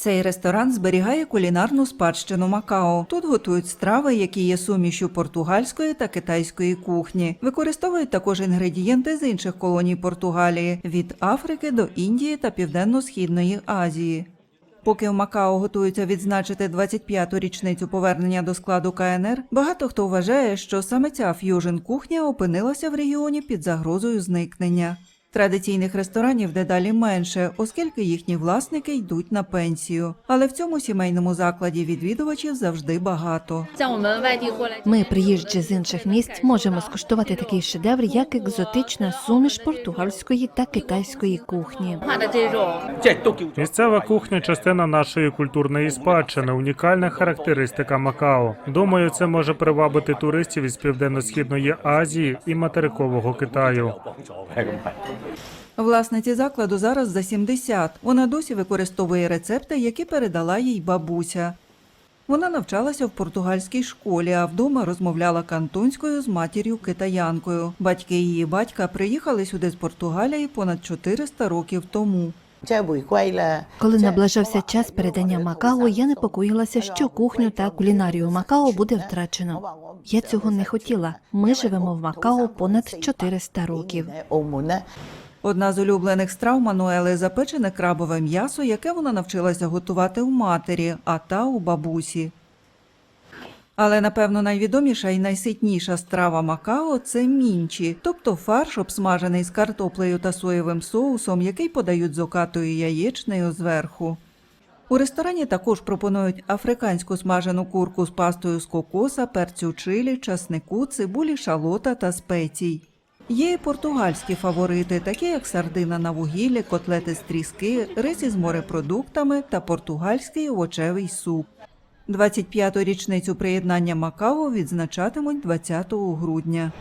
Цей ресторан зберігає кулінарну спадщину Макао. Тут готують страви, які є сумішю португальської та китайської кухні. Використовують також інгредієнти з інших колоній Португалії від Африки до Індії та Південно-Східної Азії. Поки в Макао готуються відзначити 25-ту річницю повернення до складу КНР, багато хто вважає, що саме ця ф'южн кухня опинилася в регіоні під загрозою зникнення. Традиційних ресторанів дедалі менше, оскільки їхні власники йдуть на пенсію. Але в цьому сімейному закладі відвідувачів завжди багато. Ми, приїжджі з інших місць, можемо скуштувати такий шедевр, як екзотична суміш португальської та китайської кухні. Місцева кухня частина нашої культурної спадщини, унікальна характеристика Макао. Думаю, це може привабити туристів із південно-східної Азії і материкового Китаю. Власниці закладу зараз за 70. Вона досі використовує рецепти, які передала їй бабуся. Вона навчалася в португальській школі, а вдома розмовляла кантонською з матір'ю китаянкою. Батьки її батька приїхали сюди з Португалії понад 400 років тому. Коли наближався час передання Макао, я непокоїлася, що кухню та кулінарію Макао буде втрачено. Я цього не хотіла. Ми живемо в Макао понад 400 років. Одна з улюблених страв Мануели запечене крабове м'ясо, яке вона навчилася готувати у матері, а та у бабусі. Але напевно найвідоміша і найситніша страва Макао це мінчі, тобто фарш, обсмажений з картоплею та соєвим соусом, який подають з окатою яєчнею зверху. У ресторані також пропонують африканську смажену курку з пастою з кокоса, перцю чилі, часнику, цибулі, шалота та спецій. Є і португальські фаворити, такі як сардина на вугіллі, котлети з тріски, рис із морепродуктами та португальський овочевий суп. 25-ту річницю приєднання Макао відзначатимуть 20 грудня.